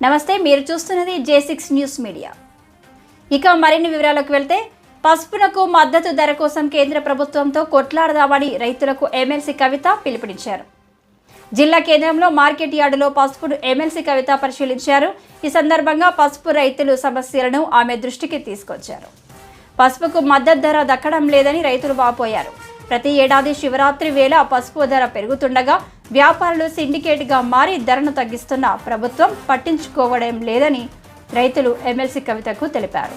నమస్తే మీరు చూస్తున్నది జే సిక్స్ న్యూస్ మీడియా ఇక మరిన్ని వివరాలకు వెళ్తే పసుపునకు మద్దతు ధర కోసం కేంద్ర ప్రభుత్వంతో కొట్లాడదామని రైతులకు ఎమ్మెల్సీ కవిత పిలుపునిచ్చారు. జిల్లా కేంద్రంలో మార్కెట్ యార్డులో పసుపును ఎమ్మెల్సీ కవిత పరిశీలించారు. ఈ సందర్భంగా పసుపు రైతులు సమస్యలను ఆమె దృష్టికి తీసుకొచ్చారు. పసుపుకు మద్దతు ధర దక్కడం లేదని రైతులు వాపోయారు. ప్రతి ఏడాది శివరాత్రి వేళ పసుపు ధర పెరుగుతుండగా వ్యాపారులు సిండికేట్గా మారి ధరను తగ్గిస్తున్న ప్రభుత్వం పట్టించుకోవడం లేదని రైతులు ఎమ్మెల్సీ కవితకు తెలిపారు.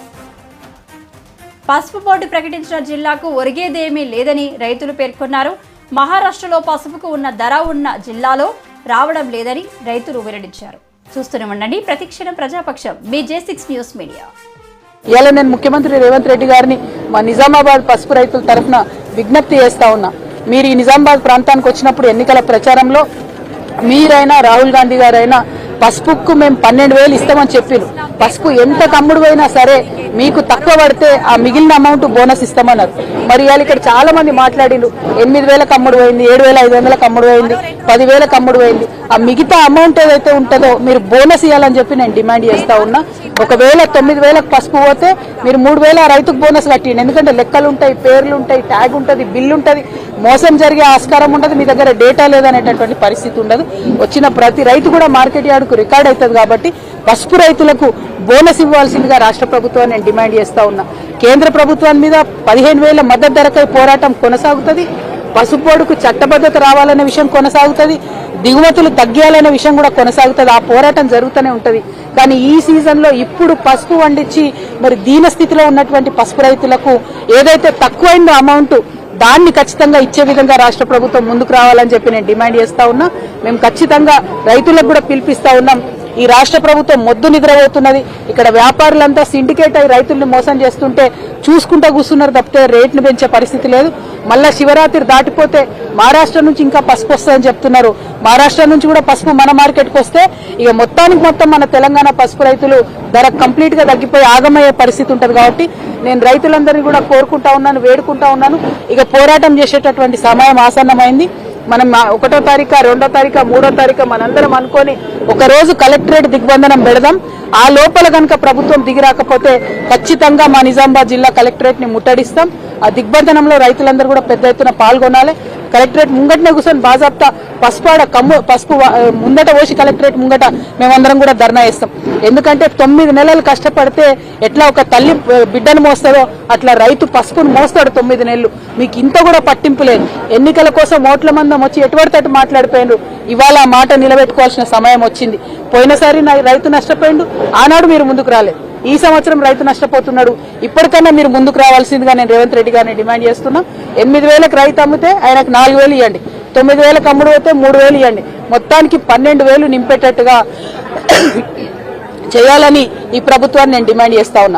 పసుపు బోర్డు ప్రకటించిన జిల్లాకు ఒరిగేదేమీ లేదని రైతులు పేర్కొన్నారు. మహారాష్ట్రలో పసుపుకు ఉన్న ధర ఉన్న జిల్లాలో రావడం లేదని రైతులు వెల్లడించారు. చూస్తూనే ఉండండి ప్రతిక్షణం ప్రజాపక్షం మీ జే సిక్స్ న్యూస్ మీడియా. ఇవాళ నేను ముఖ్యమంత్రి రేవంత్ రెడ్డి గారిని మా నిజామాబాద్ పసుపు రైతుల తరఫున విజ్ఞప్తి చేస్తా ఉన్నా. మీరు ఈ నిజామాబాద్ ప్రాంతానికి వచ్చినప్పుడు ఎన్నికల ప్రచారంలో మీరైనా రాహుల్ గాంధీ గారైనా పసుపుకు మేము పన్నెండు వేలు ఇస్తామని చెప్పారు పసుపు ఎంత తమ్ముడు పోయినా సరే మీకు తక్కువ పడితే ఆ మిగిలిన అమౌంట్ బోనస్ ఇస్తామన్నారు. మరి ఇవాళ ఇక్కడ చాలా మంది మాట్లాడిండు ఎనిమిది వేల కమ్ముడు పోయింది ఏడు వేల ఐదు వందల కమ్ముడు పోయింది పదివేల కమ్ముడు పోయింది. ఆ మిగతా అమౌంట్ ఏదైతే ఉంటుందో మీరు బోనస్ ఇవ్వాలని చెప్పి నేను డిమాండ్ చేస్తా ఉన్నా. ఒకవేళ తొమ్మిది వేలకు పసుపు పోతే మీరు మూడు వేల రైతుకు బోనస్ కట్టిండి. ఎందుకంటే లెక్కలు ఉంటాయి పేర్లు ఉంటాయి ట్యాగ్ ఉంటుంది బిల్లు ఉంటుంది. మోసం జరిగే ఆస్కారం ఉండదు మీ దగ్గర డేటా లేదనేటటువంటి పరిస్థితి ఉండదు. వచ్చిన ప్రతి రైతు కూడా మార్కెట్ యార్డుకు రికార్డ్ అవుతుంది కాబట్టి పసుపు రైతులకు బోనస్ ఇవ్వాల్సిందిగా రాష్ట్ర ప్రభుత్వాన్ని నేను డిమాండ్ చేస్తా ఉన్నా. కేంద్ర ప్రభుత్వం మీద పదిహేను వేల మద్దతు ధరకై పోరాటం కొనసాగుతుంది. పసుపు బోర్డుకు చట్టబద్ధత రావాలనే విషయం కొనసాగుతుంది. దిగుమతులు తగ్గాలనే విషయం కూడా కొనసాగుతుంది. ఆ పోరాటం జరుగుతూనే ఉంటుంది. కానీ ఈ సీజన్లో ఇప్పుడు పసుపు వండించి మరి దీన స్థితిలో ఉన్నటువంటి పసుపు రైతులకు ఏదైతే తక్కువైందో అమౌంట్ దాన్ని ఖచ్చితంగా ఇచ్చే విధంగా రాష్ట్ర ప్రభుత్వం ముందుకు రావాలని చెప్పి నేను డిమాండ్ చేస్తా ఉన్నా. మేము ఖచ్చితంగా రైతులకు కూడా పిలిపిస్తా ఉన్నాం. ఈ రాష్ట్ర ప్రభుత్వం మొద్దు నిద్రపోతున్నది. ఇక్కడ వ్యాపారులంతా సిండికేట్ అయి రైతుల్ని మోసం చేస్తుంటే చూసుకుంటా కూర్చున్నారు తప్పితే రేట్ను పెంచే పరిస్థితి లేదు. మళ్ళా శివరాత్రి దాటిపోతే మహారాష్ట్ర నుంచి ఇంకా పసుపు వస్తుందని చెప్తున్నారు. మహారాష్ట్ర నుంచి కూడా పసుపు మన మార్కెట్కి వస్తే ఇక మొత్తానికి మొత్తం మన తెలంగాణ పసుపు రైతులు ధర కంప్లీట్గా తగ్గిపోయి ఆగమయ్యే పరిస్థితి ఉంటుంది కాబట్టి నేను రైతులందరినీ కూడా కోరుకుంటా ఉన్నాను వేడుకుంటా ఉన్నాను. ఇక పోరాటం చేసేటటువంటి సమయం ఆసన్నమైంది. మనం మా- ఒకటో తారీఖు రెండో తారీఖు మూడో తారీఖు మనందరం అనుకొని ఒక రోజు కలెక్టరేట్ దిగ్బంధనం పెడదాం. ఆ లోపల కనుక ప్రభుత్వం దిగి రాకపోతే ఖచ్చితంగా మా నిజామాబాద్ జిల్లా కలెక్టరేట్ని ముట్టడిస్తాం. ఆ దిగ్బంధనంలో రైతులందరూ కూడా పెద్ద ఎత్తున పాల్గొనాలి. కలెక్టరేట్ ముంగటనే కూర్చొని బాజాప్తా పసుపాడ కమ్ము పసుపు ముందట పోసి కలెక్టరేట్ ముంగట మేమందరం కూడా ధర్నా చేస్తాం. ఎందుకంటే తొమ్మిది నెలలు కష్టపడితే ఎట్లా ఒక తల్లి బిడ్డను మోస్తాడో అట్లా రైతు పసుపును మోస్తాడు తొమ్మిది నెలలు. మీకు ఇంత కూడా పట్టింపు లేదు. ఎన్నికల కోసం ఓట్ల మందం వచ్చి ఎటువంటి తట్టు మాట్లాడిపోయినారు ఇవాళ ఆ మాట నిలబెట్టుకోవాల్సిన సమయం వచ్చింది. పోయినసారి రైతు నష్టపోయిండు. ఆనాడు మీరు ముందుకు రాలేదు. ఈ సంవత్సరం రైతు నష్టపోతున్నాడు. ఇప్పటికన్నా మీరు ముందుకు రావాల్సిందిగా నేను రేవంత్ రెడ్డి గారిని డిమాండ్ చేస్తున్నా. ఎనిమిది వేలకు రైతు అమ్మితే ఆయనకు నాలుగు వేలు ఇవ్వండి తొమ్మిది వేలకు అమ్ముడు పోతే మూడు వేలు ఇవ్వండి మొత్తానికి పన్నెండు వేలు నింపేటట్టుగా చేయాలని ఈ ప్రభుత్వాన్ని నేను డిమాండ్ చేస్తా ఉన్నా.